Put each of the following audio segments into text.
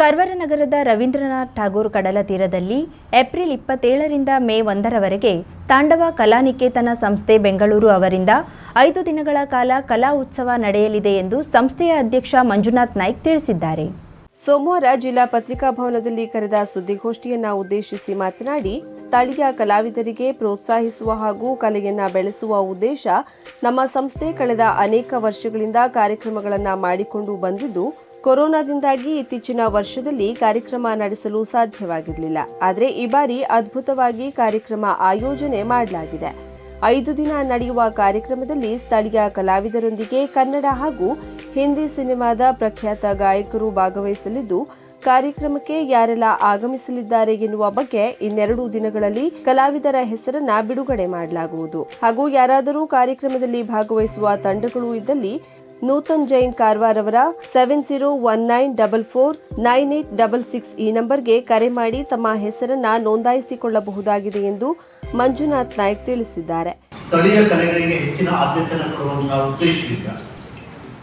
ಕರ್ವರ ನಗರದ ರವೀಂದ್ರನಾಥ್ ಠಾಗೂರ್ ಕಡಲ ತೀರದಲ್ಲಿ ಏಪ್ರಿಲ್ ಇಪ್ಪತ್ತೇಳರಿಂದ ಮೇ ಒಂದರವರೆಗೆ ತಾಂಡವ ಕಲಾನಿಕೇತನ ಸಂಸ್ಥೆ ಬೆಂಗಳೂರು ಅವರಿಂದ ಐದು ದಿನಗಳ ಕಾಲ ಕಲಾ ಉತ್ಸವ ನಡೆಯಲಿದೆ ಎಂದು ಸಂಸ್ಥೆಯ ಅಧ್ಯಕ್ಷ ಮಂಜುನಾಥ್ ನಾಯ್ಕ್ ತಿಳಿಸಿದ್ದಾರೆ. ಸೋಮವಾರ ಜಿಲ್ಲಾ ಪತ್ರಿಕಾ ಭವನದಲ್ಲಿ ಕರೆದ ಸುದ್ದಿಗೋಷ್ಠಿಯನ್ನ ಉದ್ದೇಶಿಸಿ ಮಾತನಾಡಿ, ಸ್ಥಳೀಯ ಕಲಾವಿದರಿಗೆ ಪ್ರೋತ್ಸಾಹಿಸುವ ಹಾಗೂ ಕಲೆಯನ್ನ ಬೆಳೆಸುವ ಉದ್ದೇಶ ನಮ್ಮ ಸಂಸ್ಥೆ ಕಳೆದ ಅನೇಕ ವರ್ಷಗಳಿಂದ ಕಾರ್ಯಕ್ರಮಗಳನ್ನು ಮಾಡಿಕೊಂಡು ಬಂದಿದ್ದು ಕೊರೋನಾದಿಂದಾಗಿ ಇತ್ತೀಚಿನ ವರ್ಷದಲ್ಲಿ ಕಾರ್ಯಕ್ರಮ ನಡೆಸಲು ಸಾಧ್ಯವಾಗಿರಲಿಲ್ಲ. ಆದರೆ ಈ ಬಾರಿ ಅದ್ಭುತವಾಗಿ ಕಾರ್ಯಕ್ರಮ ಆಯೋಜನೆ ಮಾಡಲಾಗಿದೆ. ಐದು ದಿನ ನಡೆಯುವ ಕಾರ್ಯಕ್ರಮದಲ್ಲಿ ಸ್ಥಳೀಯ ಕಲಾವಿದರೊಂದಿಗೆ ಕನ್ನಡ ಹಾಗೂ ಹಿಂದಿ ಸಿನಿಮಾದ ಪ್ರಖ್ಯಾತ ಗಾಯಕರು ಭಾಗವಹಿಸಲಿದ್ದು, ಕಾರ್ಯಕ್ರಮಕ್ಕೆ ಯಾರೆಲ್ಲ ಆಗಮಿಸಲಿದ್ದಾರೆ ಎನ್ನುವ ಬಗ್ಗೆ ಇನ್ನೆರಡು ದಿನಗಳಲ್ಲಿ ಕಲಾವಿದರ ಹೆಸರನ್ನ ಬಿಡುಗಡೆ ಮಾಡಲಾಗುವುದು. ಹಾಗೂ ಯಾರಾದರೂ ಕಾರ್ಯಕ್ರಮದಲ್ಲಿ ಭಾಗವಹಿಸುವ ತಂಡಗಳು ಇದ್ದಲ್ಲಿ ನೂತನ್ ಜೈನ್ ಕಾರವಾರ್ ಅವರ seven zero one nine double four nine eight double six ಈ ನಂಬರ್ಗೆ ಕರೆ ಮಾಡಿ ತಮ್ಮ ಹೆಸರನ್ನ ನೋಂದಾಯಿಸಿಕೊಳ್ಳಬಹುದಾಗಿದೆ ಎಂದು ಮಂಜುನಾಥ್ ನಾಯ್ಕ್ ತಿಳಿಸಿದ್ದಾರೆ. ಸ್ಥಳೀಯ ಕಲೆಗಳಿಗೆ ಹೆಚ್ಚಿನ ಆದ್ಯತೆಯನ್ನು ಕೊಡುವಂತಹ ಉದ್ದೇಶದಿಂದ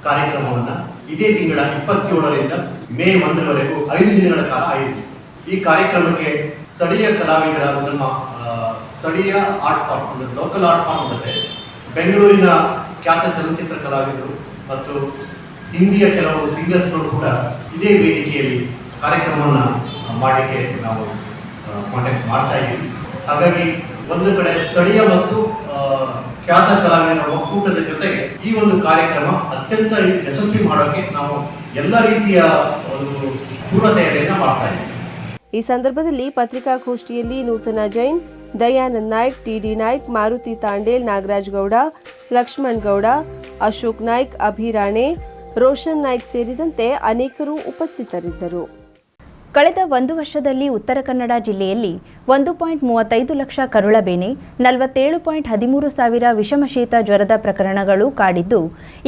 ಕಾರ್ಯಕ್ರಮವನ್ನು ಇದೇ ತಿಂಗಳ ಇಪ್ಪತ್ತೇಳರಿಂದ ಮೇ ಒಂದರವರೆಗೂ ಐದು ದಿನಗಳ ಕಾಲ ಆಯೋಜಿಸಿದೆ ಈ ಕಾರ್ಯಕ್ರಮಕ್ಕೆ ಸ್ಥಳೀಯ ಕಲಾವಿದರ ನಮ್ಮ ಸ್ಥಳೀಯ ಆರ್ಟ್ ಫಾರ್ಮ್ ಅಂದರೆ ಲೋಕಲ್ ಆರ್ಟ್ ಫಾರ್ಮ್ ಜೊತೆ ಬೆಂಗಳೂರಿನ ಖ್ಯಾತ ಚಲನಚಿತ್ರ ಕಲಾವಿದರು ಮತ್ತು ಹಿಂದಿಯ ಕೆಲವು ಸಿಂಗರ್ಸ್ಗಳು ಕೂಡ ಇದೇ ವೇದಿಕೆಯಲ್ಲಿ ಕಾರ್ಯಕ್ರಮವನ್ನು ಮಾಡಲಿಕ್ಕೆ ನಾವು ಕಾಂಟ್ಯಾಕ್ಟ್ ಮಾಡ್ತಾ ಇದ್ದೀವಿ. ಹಾಗಾಗಿ ಒಂದು ಕಡೆ ಸ್ಥಳೀಯ ಮತ್ತು ಖ್ಯಾತ ಕಲಾವಿದರ ಒಕ್ಕೂಟದ ಜೊತೆಗೆ ಈ ಒಂದು ಕಾರ್ಯಕ್ರಮ ಅತ್ಯಂತ ಯಶಸ್ವಿ ಮಾಡೋಕ್ಕೆ ನಾವು ಎಲ್ಲ ರೀತಿಯ ಒಂದು ಪೂರ್ವ ತಯಾರಿಯನ್ನು ಮಾಡ್ತಾ ಇದ್ದೀವಿ. ಈ ಸಂದರ್ಭದಲ್ಲಿ ಪತ್ರಿಕಾಗೋಷ್ಠಿಯಲ್ಲಿ ನೂತನ ಜೈನ್ ದಯಾನಂದ್ ನಾಯ್ಕ್, ಟಿಡಿ ನಾಯ್ಕ್, ಮಾರುತಿ ತಾಂಡೇಲ್, ನಾಗರಾಜ್ ಗೌಡ, ಲಕ್ಷ್ಮಣ್ ಗೌಡ, ಅಶೋಕ್ ನಾಯ್ಕ್ ಅಭಿರಾಣೆ ರೋಷನ್ ನಾಯ್ಕ್ ಸೇರಿದಂತೆ ಅನೇಕರು ಉಪಸ್ಥಿತರಿದ್ದರು. ಕಳೆದ ಒಂದು ವರ್ಷದಲ್ಲಿ ಉತ್ತರ ಕನ್ನಡ ಜಿಲ್ಲೆಯಲ್ಲಿ ಒಂದು ಪಾಯಿಂಟ್ ಮೂವತ್ತೈದು ಲಕ್ಷ ಕರುಳಬೇನೆ ನಲವತ್ತೇಳು ಪಾಯಿಂಟ್ ಹದಿಮೂರು ಸಾವಿರ ವಿಷಮಶೀತ ಜ್ವರದ ಪ್ರಕರಣಗಳು ಕಾಡಿದ್ದು,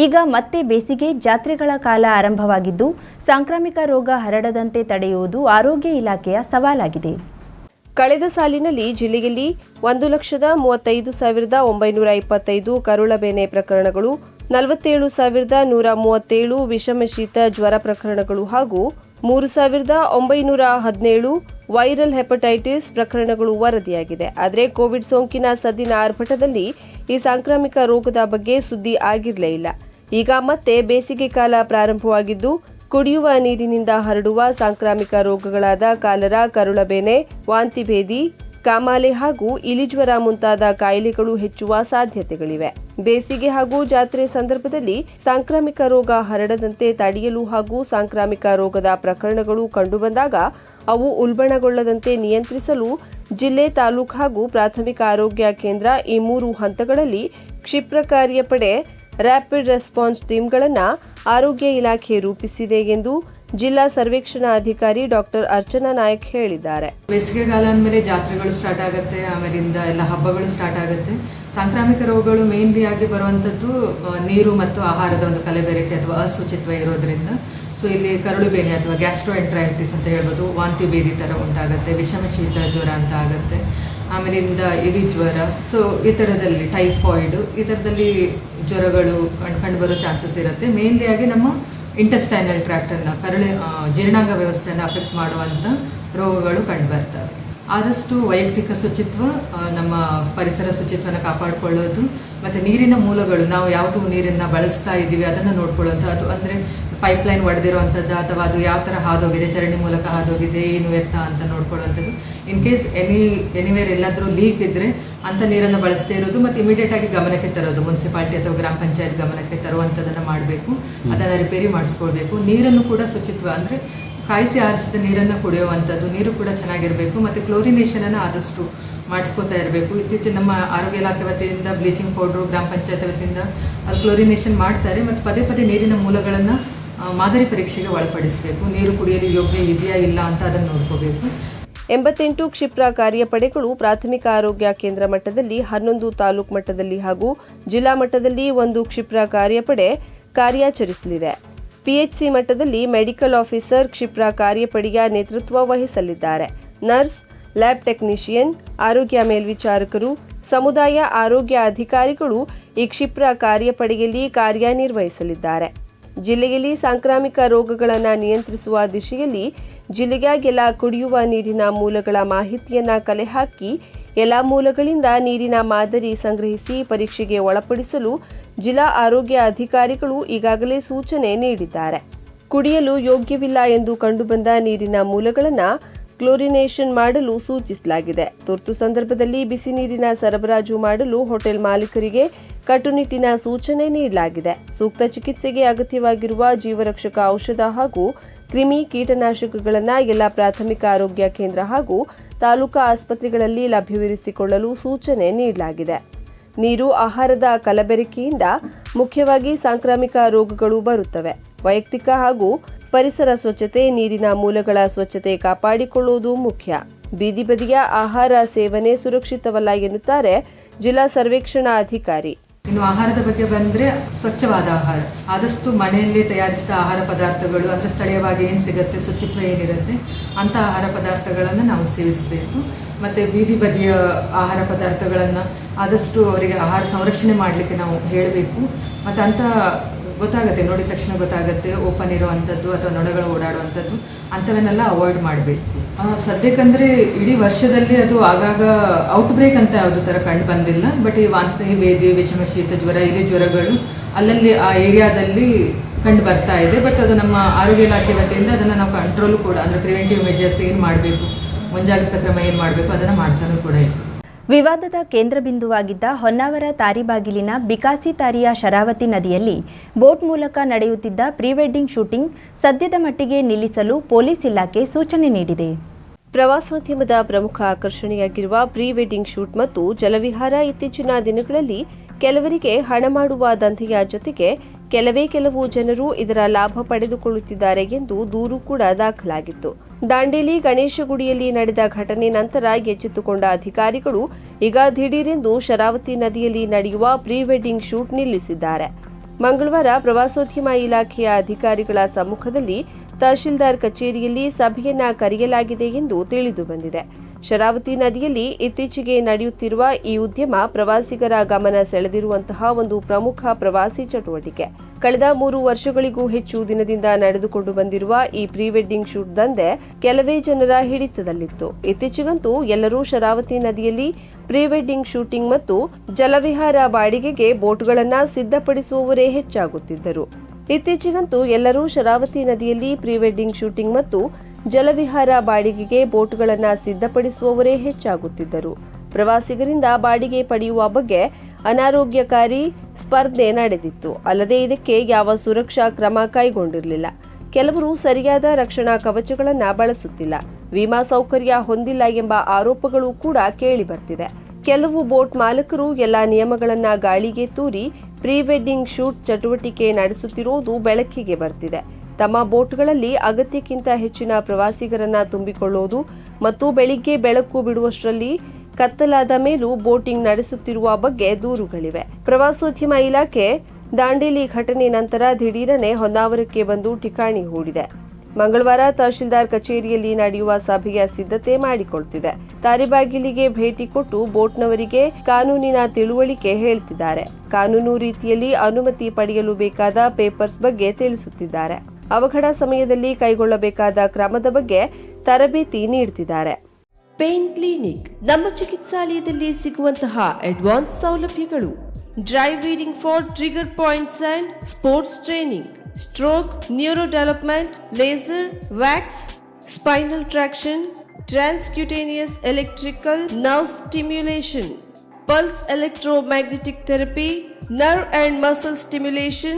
ಈಗ ಮತ್ತೆ ಬೇಸಿಗೆ ಜಾತ್ರೆಗಳ ಕಾಲ ಆರಂಭವಾಗಿದ್ದು, ಸಾಂಕ್ರಾಮಿಕ ರೋಗ ಹರಡದಂತೆ ತಡೆಯುವುದು ಆರೋಗ್ಯ ಇಲಾಖೆಯ ಸವಾಲಾಗಿದೆ. ಕಳೆದ ಸಾಲಿನಲ್ಲಿ ಜಿಲ್ಲೆಯಲ್ಲಿ ಒಂದು ಲಕ್ಷದ ಮೂವತ್ತೈದು ಸಾವಿರದ ಒಂಬೈನೂರ ಇಪ್ಪತ್ತೈದು ಕರುಳಬೇನೆ ಪ್ರಕರಣಗಳು, ನಲವತ್ತೇಳು ಸಾವಿರದ ನೂರ ಮೂವತ್ತೇಳು ವಿಷಮಶೀತ ಜ್ವರ ಪ್ರಕರಣಗಳು ಹಾಗೂ ಮೂರು ಸಾವಿರದ ಒಂಬೈನೂರ ಹದಿನೇಳು ವೈರಲ್ ಹೆಪಟೈಟಿಸ್ ಪ್ರಕರಣಗಳು ವರದಿಯಾಗಿದೆ. ಆದರೆ ಕೋವಿಡ್ ಸೋಂಕಿನ ಸದ್ದಿನ ಆರ್ಭಟದಲ್ಲಿ ಈ ಸಾಂಕ್ರಾಮಿಕ ರೋಗದ ಬಗ್ಗೆ ಸುದ್ದಿ ಆಗಿರಲೇ ಇಲ್ಲ. ಈಗ ಮತ್ತೆ ಬೇಸಿಗೆ ಕಾಲ ಪ್ರಾರಂಭವಾಗಿದ್ದು ಕುಡಿಯುವ ನೀರಿನಿಂದ ಹರಡುವ ಸಾಂಕ್ರಾಮಿಕ ರೋಗಗಳಾದ ಕಾಲರ ಕರುಳಬೇನೆ ವಾಂತಿಭೇದಿ ಕಾಮಾಲೆ ಹಾಗೂ ಇಲಿಜ್ವರ ಮುಂತಾದ ಕಾಯಿಲೆಗಳು ಹೆಚ್ಚುವ ಸಾಧ್ಯತೆಗಳಿವೆ. ಬೇಸಿಗೆ ಹಾಗೂ ಜಾತ್ರೆ ಸಂದರ್ಭದಲ್ಲಿ ಸಾಂಕ್ರಾಮಿಕ ರೋಗ ಹರಡದಂತೆ ತಡೆಯಲು ಹಾಗೂ ಸಾಂಕ್ರಾಮಿಕ ರೋಗದ ಪ್ರಕರಣಗಳು ಕಂಡುಬಂದಾಗ ಅವು ಉಲ್ಬಣಗೊಳ್ಳದಂತೆ ನಿಯಂತ್ರಿಸಲು ಜಿಲ್ಲೆ ತಾಲೂಕು ಹಾಗೂ ಪ್ರಾಥಮಿಕ ಆರೋಗ್ಯ ಕೇಂದ್ರ ಈ ಮೂರು ಹಂತಗಳಲ್ಲಿ ಕ್ಷಿಪ್ರ ಕಾರ್ಯಪಡೆ ರ್ಯಾಪಿಡ್ ರೆಸ್ಪಾನ್ಸ್ ಟೀಮ್ಗಳನ್ನು ಆರೋಗ್ಯ ಇಲಾಖೆ ರೂಪಿಸಿದೆ ಎಂದು ಜಿಲ್ಲಾ ಸರ್ವೇಕ್ಷಣಾ ಅಧಿಕಾರಿ ಡಾಕ್ಟರ್ ಅರ್ಚನಾ ನಾಯಕ್ ಹೇಳಿದ್ದಾರೆ. ಬೇಸಿಗೆಗಾಲ ಅಂದಮೇಲೆ ಜಾತ್ರೆಗಳು ಸ್ಟಾರ್ಟ್ ಆಗುತ್ತೆ, ಆಮೇಲಿಂದ ಎಲ್ಲ ಹಬ್ಬಗಳು ಸ್ಟಾರ್ಟ್ ಆಗುತ್ತೆ. ಸಾಂಕ್ರಾಮಿಕ ರೋಗಗಳು ಮೇನ್ಲಿ ಆಗಿ ಬರುವಂಥದ್ದು ನೀರು ಮತ್ತು ಆಹಾರದ ಒಂದು ಕಲೆಬೇರಿಕೆ ಅಥವಾ ಅಸುಚಿತ್ವ ಇರೋದ್ರಿಂದ. ಸೊ ಇಲ್ಲಿ ಕರಳು ಬೇನೆ ಅಥವಾ ಗ್ಯಾಸ್ಟ್ರೋ ಎಂಟ್ರೈಟಿಸ್ ಅಂತ ಹೇಳ್ಬೋದು, ವಾಂತಿ ಬೇದಿ ಥರ ಉಂಟಾಗುತ್ತೆ ವಿಷಮ ಶೀತ ಜ್ವರ ಅಂತ ಆಗುತ್ತೆ. ಆಮೇಲಿಂದ ಇರಿ ಜ್ವರ. ಸೊ ಈ ಥರದಲ್ಲಿ ಟೈಫಾಯ್ಡ್ ಈ ಥರದಲ್ಲಿ ಜ್ವರಗಳು ಕಂಡು ಬರೋ ಚಾನ್ಸಸ್ ಇರುತ್ತೆ. ಮೇನ್ಲಿ ಆಗಿ ನಮ್ಮ ಇಂಟೆಸ್ಟೈನಲ್ ಟ್ರ್ಯಾಕ್ಟರ್ನ ಕರಳೆ ಜೀರ್ಣಾಂಗ ವ್ಯವಸ್ಥೆಯನ್ನು ಅಫೆಕ್ಟ್ ಮಾಡುವಂಥ ರೋಗಗಳು ಕಂಡುಬರ್ತವೆ ಆದಷ್ಟು ವೈಯಕ್ತಿಕ ಶುಚಿತ್ವ ನಮ್ಮ ಪರಿಸರ ಶುಚಿತ್ವನ ಕಾಪಾಡಿಕೊಳ್ಳೋದು ಮತ್ತು ನೀರಿನ ಮೂಲಗಳು ನಾವು ಯಾವುದು ನೀರನ್ನು ಬಳಸ್ತಾ ಇದ್ದೀವಿ ಅದನ್ನು ನೋಡ್ಕೊಳ್ಳೋದು ಅದು ಪೈಪ್ ಲೈನ್ ಒಡೆದಿರುವಂಥದ್ದು ಅಥವಾ ಅದು ಯಾವ ಥರ ಹಾದೋಗಿದೆ ಚರಂಡಿ ಮೂಲಕ ಹಾದೋಗಿದೆ ಏನು ವ್ಯರ್ಥ ಅಂತ ನೋಡ್ಕೊಳ್ಳುವಂಥದ್ದು ಇನ್ ಕೇಸ್ ಎನಿ ಎನಿವೇರ್ ಎಲ್ಲಾದರೂ ಲೀಕ್ ಇದ್ದರೆ ಅಂಥ ನೀರನ್ನು ಬಳಸದೇ ಇರೋದು ಮತ್ತು ಇಮಿಡಿಯೇಟ್ ಆಗಿ ಗಮನಕ್ಕೆ ತರೋದು. ಮುನ್ಸಿಪಾಲಿಟಿ ಅಥವಾ ಗ್ರಾಮ ಪಂಚಾಯತ್ ಗಮನಕ್ಕೆ ತರುವಂಥದ್ದನ್ನು ಮಾಡಬೇಕು ಅದನ್ನು ರಿಪೇರಿ ಮಾಡಿಸ್ಕೊಳ್ಬೇಕು. ನೀರನ್ನು ಕೂಡ ಶುಚಿತ್ವ ಅಂದರೆ ಕಾಯಿಸಿ ಆರಿಸಿದ ನೀರನ್ನು ಕುಡಿಯುವಂಥದ್ದು, ನೀರು ಕೂಡ ಚೆನ್ನಾಗಿರಬೇಕು ಮತ್ತು ಕ್ಲೋರಿನೇಷನನ್ನು ಆದಷ್ಟು ಮಾಡಿಸ್ಕೋತಾ ಇರಬೇಕು. ಇತ್ತೀಚೆಗೆ ನಮ್ಮ ಆರೋಗ್ಯ ಇಲಾಖೆ ವತಿಯಿಂದ ಬ್ಲೀಚಿಂಗ್ ಪೌಡ್ರು ಗ್ರಾಮ ಪಂಚಾಯತ್ ವತಿಯಿಂದ ಅಲ್ಲಿ ಕ್ಲೋರಿನೇಷನ್ ಮಾಡ್ತಾರೆ ಮತ್ತು ಪದೇ ಪದೇ ನೀರಿನ ಮೂಲಗಳನ್ನು ಮಾದರಿ ಪರೀಕ್ಷೆಗೆ ಒಳಪಡಿಸಬೇಕು. ನೀರು ಕುಡಿಯಲು ಯೋಗ್ಯ ಇದೆಯಾ ಇಲ್ಲ ಅಂತ ಅದನ್ನು ನೋಡ್ಕೋಬೇಕು. ಎಂಬತ್ತೆಂಟು ಕ್ಷಿಪ್ರ ಕಾರ್ಯಪಡೆಗಳು ಪ್ರಾಥಮಿಕ ಆರೋಗ್ಯ ಕೇಂದ್ರ ಮಟ್ಟದಲ್ಲಿ, ಹನ್ನೊಂದು ತಾಲೂಕು ಮಟ್ಟದಲ್ಲಿ ಹಾಗೂ ಜಿಲ್ಲಾ ಮಟ್ಟದಲ್ಲಿ ಒಂದು ಕ್ಷಿಪ್ರ ಕಾರ್ಯಪಡೆ ಕಾರ್ಯಾಚರಿಸಲಿದೆ. ಪಿಎಚ್ಸಿ ಮಟ್ಟದಲ್ಲಿ ಮೆಡಿಕಲ್ ಆಫೀಸರ್ ಕ್ಷಿಪ್ರ ಕಾರ್ಯಪಡೆಯ ನೇತೃತ್ವ ವಹಿಸಲಿದ್ದಾರೆ. ನರ್ಸ್, ಲ್ಯಾಬ್ ಟೆಕ್ನಿಷಿಯನ್, ಆರೋಗ್ಯ ಮೇಲ್ವಿಚಾರಕರು, ಸಮುದಾಯ ಆರೋಗ್ಯ ಅಧಿಕಾರಿಗಳು ಈ ಕ್ಷಿಪ್ರ ಕಾರ್ಯಪಡೆಯಲ್ಲಿ ಕಾರ್ಯನಿರ್ವಹಿಸಲಿದ್ದಾರೆ. ಜಿಲ್ಲೆಯಲ್ಲಿ ಸಾಂಕ್ರಾಮಿಕ ರೋಗಗಳನ್ನು ನಿಯಂತ್ರಿಸುವ ದಿಶೆಯಲ್ಲಿ ಜಿಲ್ಲೆಯ ಎಲ್ಲ ಕುಡಿಯುವ ನೀರಿನ ಮೂಲಗಳ ಮಾಹಿತಿಯನ್ನು ಕಲೆ ಹಾಕಿ ಎಲ್ಲ ಮೂಲಗಳಿಂದ ನೀರಿನ ಮಾದರಿ ಸಂಗ್ರಹಿಸಿ ಪರೀಕ್ಷೆಗೆ ಒಳಪಡಿಸಲು ಜಿಲ್ಲಾ ಆರೋಗ್ಯ ಅಧಿಕಾರಿಗಳು ಈಗಾಗಲೇ ಸೂಚನೆ ನೀಡಿದ್ದಾರೆ. ಕುಡಿಯಲು ಯೋಗ್ಯವಿಲ್ಲ ಎಂದು ಕಂಡುಬಂದ ನೀರಿನ ಮೂಲಗಳನ್ನು ಕ್ಲೋರಿನೇಷನ್ ಮಾಡಲು ಸೂಚಿಸಲಾಗಿದೆ. ತುರ್ತು ಸಂದರ್ಭದಲ್ಲಿ ಬಿಸಿ ನೀರಿನ ಸರಬರಾಜು ಮಾಡಲು ಹೋಟೆಲ್ ಮಾಲೀಕರಿಗೆ ಕಟ್ಟುನಿಟ್ಟಿನ ಸೂಚನೆ ನೀಡಲಾಗಿದೆ. ಸೂಕ್ತ ಚಿಕಿತ್ಸೆಗೆ ಅಗತ್ಯವಾಗಿರುವ ಜೀವರಕ್ಷಕ ಔಷಧ ಹಾಗೂ ಕ್ರಿಮಿ ಕೀಟನಾಶಕಗಳನ್ನು ಎಲ್ಲ ಪ್ರಾಥಮಿಕ ಆರೋಗ್ಯ ಕೇಂದ್ರ ಹಾಗೂ ತಾಲೂಕಾ ಆಸ್ಪತ್ರೆಗಳಲ್ಲಿ ಲಭ್ಯವಿರಿಸಿಕೊಳ್ಳಲು ಸೂಚನೆ ನೀಡಲಾಗಿದೆ. ನೀರು, ಆಹಾರದ ಕಲಬೆರಕೆಯಿಂದ ಮುಖ್ಯವಾಗಿ ಸಾಂಕ್ರಾಮಿಕ ರೋಗಗಳು ಬರುತ್ತವೆ. ವೈಯಕ್ತಿಕ ಹಾಗೂ ಪರಿಸರ ಸ್ವಚ್ಛತೆ, ನೀರಿನ ಮೂಲಗಳ ಸ್ವಚ್ಛತೆ ಕಾಪಾಡಿಕೊಳ್ಳುವುದು ಮುಖ್ಯ. ಬೀದಿ ಬದಿಯ ಆಹಾರ ಸೇವನೆ ಸುರಕ್ಷಿತವಲ್ಲ ಎನ್ನುತ್ತಾರೆ ಜಿಲ್ಲಾ ಸರ್ವೇಕ್ಷಣಾ ಅಧಿಕಾರಿ. ಇನ್ನು ಆಹಾರದ ಬಗ್ಗೆ ಬಂದ್ರೆ ಸ್ವಚ್ಛವಾದ ಆಹಾರ. ಆದಷ್ಟು ಮನೆಯಲ್ಲೇ ತಯಾರಿಸಿದ ಆಹಾರ ಪದಾರ್ಥಗಳು ಅಂದ್ರೆ ಸ್ಥಳೀಯವಾಗಿ ಏನು ಸಿಗುತ್ತೆ ಶುಚಿತ್ವ ಏನಿರುತ್ತೆ ಅಂತ ಆಹಾರ ಪದಾರ್ಥಗಳನ್ನು ನಾವು ಸೇವಿಸಬೇಕು. ಮತ್ತೆ ಬೀದಿ ಬದಿಯ ಆಹಾರ ಪದಾರ್ಥಗಳನ್ನು ಆದಷ್ಟು ಅವರಿಗೆ ಆಹಾರ ಸಂರಕ್ಷಣೆ ಮಾಡಲಿಕ್ಕೆ ನಾವು ಹೇಳಬೇಕು. ಮತ್ತು ಅಂಥ ಗೊತ್ತಾಗುತ್ತೆ, ನೋಡಿದ ತಕ್ಷಣ ಗೊತ್ತಾಗುತ್ತೆ, ಓಪನ್ ಇರುವಂಥದ್ದು ಅಥವಾ ನೊಣಗಳು ಓಡಾಡುವಂಥದ್ದು, ಅಂಥವನ್ನೆಲ್ಲ ಅವಾಯ್ಡ್ ಮಾಡಬೇಕು. ಸದ್ಯಕ್ಕಂದರೆ ಇಡೀ ವರ್ಷದಲ್ಲಿ ಅದು ಆಗಾಗ ಔಟ್ಬ್ರೇಕ್ ಅಂತ ಯಾವುದು ಥರ ಕಂಡು ಬಂದಿಲ್ಲ. ಬಟ್ ಈ ವಾಂತಿ ಭೇದಿ ವಿಷಮ ಶೀತ ಜ್ವರ ಇಲಿ ಜ್ವರಗಳು ಅಲ್ಲಲ್ಲಿ ಆ ಏರಿಯಾದಲ್ಲಿ ಕಂಡು ಬರ್ತಾ ಇದೆ. ಬಟ್ ಅದು ನಮ್ಮ ಆರೋಗ್ಯ ಇಲಾಖೆ ವತಿಯಿಂದ ಅದನ್ನು ನಾವು ಕಂಟ್ರೋಲ್ ಕೂಡ, ಅಂದರೆ ಪ್ರಿವೆಂಟಿವ್ ಮೆಜರ್ಸ್ ಏನು ಮಾಡಬೇಕು ಮುಂಜಾಗ್ರತಾ ಕ್ರಮ ಏನು ಮಾಡಬೇಕು ಅದನ್ನು ಮಾಡ್ತಾನೂ ಕೂಡ ಇತ್ತು ವಿವಾದದ ಕೇಂದ್ರ ಬಿಂದುವಾಗಿದ್ದ ಹೊನ್ನಾವರ ತಾರಿಬಾಗಿಲಿನ ಬಿಕಾಸಿ ತಾರಿಯ ಶರಾವತಿ ನದಿಯಲ್ಲಿ ಬೋಟ್ ಮೂಲಕ ನಡೆಯುತ್ತಿದ್ದ ಪ್ರೀ ವೆಡ್ಡಿಂಗ್ ಶೂಟಿಂಗ್ ಸದ್ಯದ ಮಟ್ಟಿಗೆ ನಿಲ್ಲಿಸಲು ಪೊಲೀಸ್ ಇಲಾಖೆ ಸೂಚನೆ ನೀಡಿದೆ. ಪ್ರವಾಸೋದ್ಯಮದ ಪ್ರಮುಖ ಆಕರ್ಷಣೆಯಾಗಿರುವ ಪ್ರೀ ವೆಡ್ಡಿಂಗ್ ಶೂಟ್ ಮತ್ತು ಜಲವಿಹಾರ ಇತ್ತೀಚಿನ ದಿನಗಳಲ್ಲಿ ಕೆಲವರಿಗೆ ಹಣ ಮಾಡುವ ದಂಧೆಯ ಜೊತೆಗೆ ಕೆಲವೇ ಕೆಲವು ಜನರು ಇದರ ಲಾಭ ಪಡೆದುಕೊಳ್ಳುತ್ತಿದ್ದಾರೆ ಎಂದು ದೂರು ಕೂಡ ದಾಖಲಾಗಿತ್ತು. ದಾಂಡೇಲಿ ಗಣೇಶ ಗುಡಿಯಲ್ಲಿ ನಡೆದ ಘಟನೆ ನಂತರ ಎಚ್ಚೆತ್ತುಕೊಂಡ ಅಧಿಕಾರಿಗಳು ಈಗ ದಿಢೀರೆಂದು ಶರಾವತಿ ನದಿಯಲ್ಲಿ ನಡೆಯುವ ಪ್ರೀ ವೆಡ್ಡಿಂಗ್ ಶೂಟ್ ನಿಲ್ಲಿಸಿದ್ದಾರೆ. ಮಂಗಳವಾರ ಪ್ರವಾಸೋದ್ಯಮ ಇಲಾಖೆಯ ಅಧಿಕಾರಿಗಳ ಸಮ್ಮುಖದಲ್ಲಿ ತಹಶೀಲ್ದಾರ್ ಕಚೇರಿಯಲ್ಲಿ ಸಭೆಯನ್ನ ಕರೆಯಲಾಗಿದೆ ಎಂದು ತಿಳಿದು ಬಂದಿದೆ. ಶರಾವತಿ ನದಿಯಲ್ಲಿ ಇತ್ತೀಚೆಗೆ ನಡೆಯುತ್ತಿರುವ ಈ ಉದ್ಯಮ ಪ್ರವಾಸಿಗರ ಗಮನ ಸೆಳೆದಿರುವಂತಹ ಒಂದು ಪ್ರಮುಖ ಪ್ರವಾಸಿ ಚಟುವಟಿಕೆ. ಕಳೆದ ಮೂರು ವರ್ಷಗಳಿಗೂ ಹೆಚ್ಚು ದಿನದಿಂದ ನಡೆದುಕೊಂಡು ಬಂದಿರುವ ಈ ಪ್ರೀ ವೆಡ್ಡಿಂಗ್ ಶೂಟ್ ದಂಧೆ ಕೆಲವೇ ಜನರ ಹಿಡಿತದಲ್ಲಿತ್ತು. ಇತ್ತೀಚೆಗಂತೂ ಎಲ್ಲರೂ ಶರಾವತಿ ನದಿಯಲ್ಲಿ ಪ್ರೀ ವೆಡ್ಡಿಂಗ್ ಶೂಟಿಂಗ್ ಮತ್ತು ಜಲವಿಹಾರ ಬಾಡಿಗೆಗೆ ಬೋಟ್ಗಳನ್ನ ಸಿದ್ಧಪಡಿಸುವವರೇ ಹೆಚ್ಚಾಗುತ್ತಿದ್ದರು. ಇತ್ತೀಚೆಗಂತೂ ಎಲ್ಲರೂ ಶರಾವತಿ ನದಿಯಲ್ಲಿ ಪ್ರೀ ವೆಡ್ಡಿಂಗ್ ಶೂಟಿಂಗ್ ಮತ್ತು ಜಲವಿಹಾರ ಬಾಡಿಗೆಗೆ ಬೋಟ್ಗಳನ್ನು ಸಿದ್ಧಪಡಿಸುವವರೇ ಹೆಚ್ಚಾಗುತ್ತಿದ್ದರು. ಪ್ರವಾಸಿಗರಿಂದ ಬಾಡಿಗೆ ಪಡೆಯುವ ಬಗ್ಗೆ ಅನಾರೋಗ್ಯಕಾರಿ ಸ್ಪರ್ಧೆ ನಡೆದಿತ್ತು. ಅಲ್ಲದೆ ಇದಕ್ಕೆ ಯಾವ ಸುರಕ್ಷಾ ಕ್ರಮ ಕೈಗೊಂಡಿರಲಿಲ್ಲ. ಕೆಲವರು ಸರಿಯಾದ ರಕ್ಷಣಾ ಕವಚಗಳನ್ನು ಬಳಸುತ್ತಿಲ್ಲ. ವಿಮಾ ಸೌಕರ್ಯ ಹೊಂದಿಲ್ಲ ಎಂಬ ಆರೋಪಗಳು ಕೂಡ ಕೇಳಿ ಬರ್ತಿದೆ ಕೆಲವು ಬೋಟ್ ಮಾಲಕರು ಎಲ್ಲ ನಿಯಮಗಳನ್ನು ಗಾಳಿಗೆ ತೂರಿ ಪ್ರೀ ವೆಡ್ಡಿಂಗ್ ಶೂಟ್ ಚಟುವಟಿಕೆ ನಡೆಸುತ್ತಿರುವುದು ಬೆಳಕಿಗೆ ಬರ್ತಿದೆ. ತಮ್ಮ ಬೋಟ್ಗಳಲ್ಲಿ ಅಗತ್ಯಕ್ಕಿಂತ ಹೆಚ್ಚಿನ ಪ್ರವಾಸಿಗರನ್ನ ತುಂಬಿಕೊಳ್ಳುವುದು ಮತ್ತು ಬೆಳಿಗ್ಗೆ ಬೆಳಕು ಬಿಡುವಷ್ಟರಲ್ಲಿ ಕತ್ತಲಾದ ಮೇಲೂ ಬೋಟಿಂಗ್ ನಡೆಸುತ್ತಿರುವ ಬಗ್ಗೆ ದೂರುಗಳಿವೆ. ಪ್ರವಾಸೋದ್ಯಮ ಇಲಾಖೆ ದಾಂಡೇಲಿ ಘಟನೆ ನಂತರ ದಿಢೀರನೆ ಹೊನ್ನಾವರಕ್ಕೆ ಬಂದು ಠಿಕಾಣಿ ಹೂಡಿದೆ. ಮಂಗಳವಾರ ತಹಶೀಲ್ದಾರ್ ಕಚೇರಿಯಲ್ಲಿ ನಡೆಯುವ ಸಭೆಯ ಸಿದ್ಧತೆ ಮಾಡಿಕೊಳ್ತಿದೆ. ತಾರಿಬಾಗಿಲಿಗೆ ಭೇಟಿ ಕೊಟ್ಟು ಬೋಟ್ನವರಿಗೆ ಕಾನೂನಿನ ತಿಳುವಳಿಕೆ ಹೇಳ್ತಿದ್ದಾರೆ. ಕಾನೂನು ರೀತಿಯಲ್ಲಿ ಅನುಮತಿ ಪಡೆಯಲು ಬೇಕಾದ ಪೇಪರ್ಸ್ ಬಗ್ಗೆ ತಿಳಿಸುತ್ತಿದ್ದಾರೆ. ಅವಘಡ ಸಮಯದಲ್ಲಿ ಕೈಗೊಳ್ಳಬೇಕಾದ ಕ್ರಮದ ಬಗ್ಗೆ ತರಬೇತಿ ನೀಡುತ್ತಿದ್ದಾರೆ ಪೇನ್ ಕ್ಲಿನಿಕ್ ನಮ್ಮ ಚಿಕಿತ್ಸಾಲಯದಲ್ಲಿ ಸಿಗುವಂತಹ ಅಡ್ವಾನ್ಸ್ ಸೌಲಭ್ಯಗಳು. Dry needling for trigger points and sports training. Stroke neuro development laser wax spinal traction transcutaneous electrical nerve stimulation pulse electromagnetic therapy nerve and muscle stimulation,